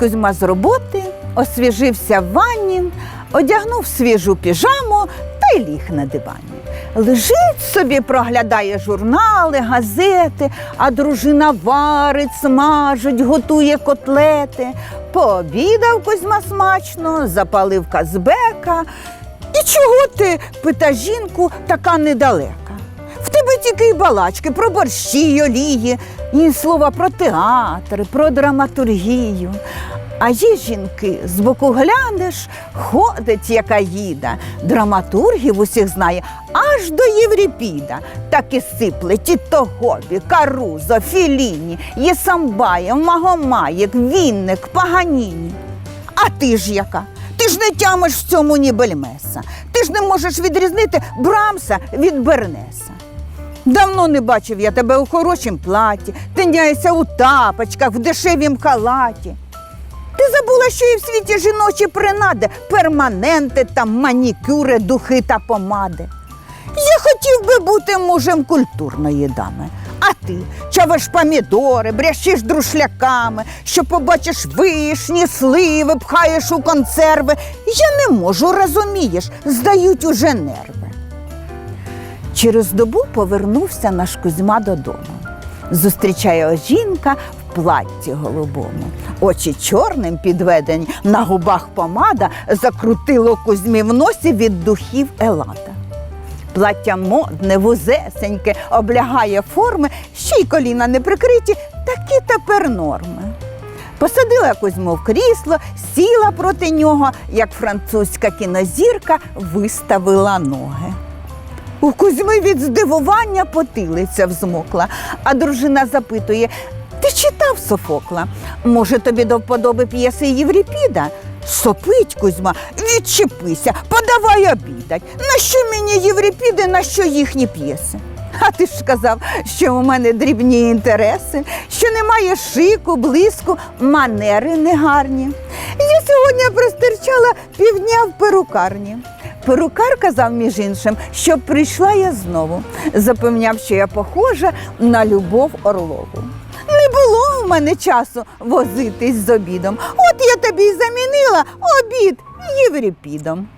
Кузьма з роботи, освіжився в ванні, одягнув свіжу піжаму та й ліг на дивані. Лежить собі, проглядає журнали, газети, а дружина варить, смажить, готує котлети. Пообідав Кузьма смачно, запалив казбека. І чого ти, пита жінку, така недалека? Тільки й балачки про борщі, й олії, ні слова про театр, про драматургію. А є жінки, з боку глянеш, ходить яка їда. Драматургів усіх знає аж до Євріпіда. Так і сипле Тіто Гобі, Карузо, Філіні, Єсамбаєв, Магомаєк, Вінник, Паганіні. А ти ж яка? Ти ж не тямиш в цьому ні бельмеса. Ти ж не можеш відрізнити Брамса від Бернеса. Давно не бачив я тебе у хорошім платі, тиняєшся у тапочках, в дешевім халаті. Ти забула, що і в світі жіночі принади, перманенти, там, манікюри, духи та помади. Я хотів би бути мужем культурної дами. А ти чавиш помідори, брящиш друшляками, що побачиш вишні, сливи, пхаєш у консерви. Я не можу, розумієш, здають уже нерви. Через добу повернувся наш Кузьма додому. Зустрічає жінка в платті голубому. Очі чорним підведені, на губах помада закрутило Кузьмі в носі від духів Елата. Плаття модне, вузесеньке, облягає форми, ще й коліна не прикриті, такі тепер норми. Посадила Кузьму в крісло, сіла проти нього, як французька кінозірка виставила ноги. У Кузьми від здивування потилиця взмокла, а дружина запитує: Ти читав Софокла? Може, тобі до вподоби п'єси Євріпіда? Сопить Кузьма, відчепися, подавай обідать. На що мені Євріпіди, на що їхні п'єси? А ти ж сказав, що у мене дрібні інтереси, що немає шику, блиску, манери негарні. Я сьогодні простирчала півдня в перукарні. Перукар казав, між іншим, що прийшла я знову. Запевняв, що я похожа на Любов Орлову. Не було в мене часу возитись з обідом. От я тобі й замінила обід Євріпідом.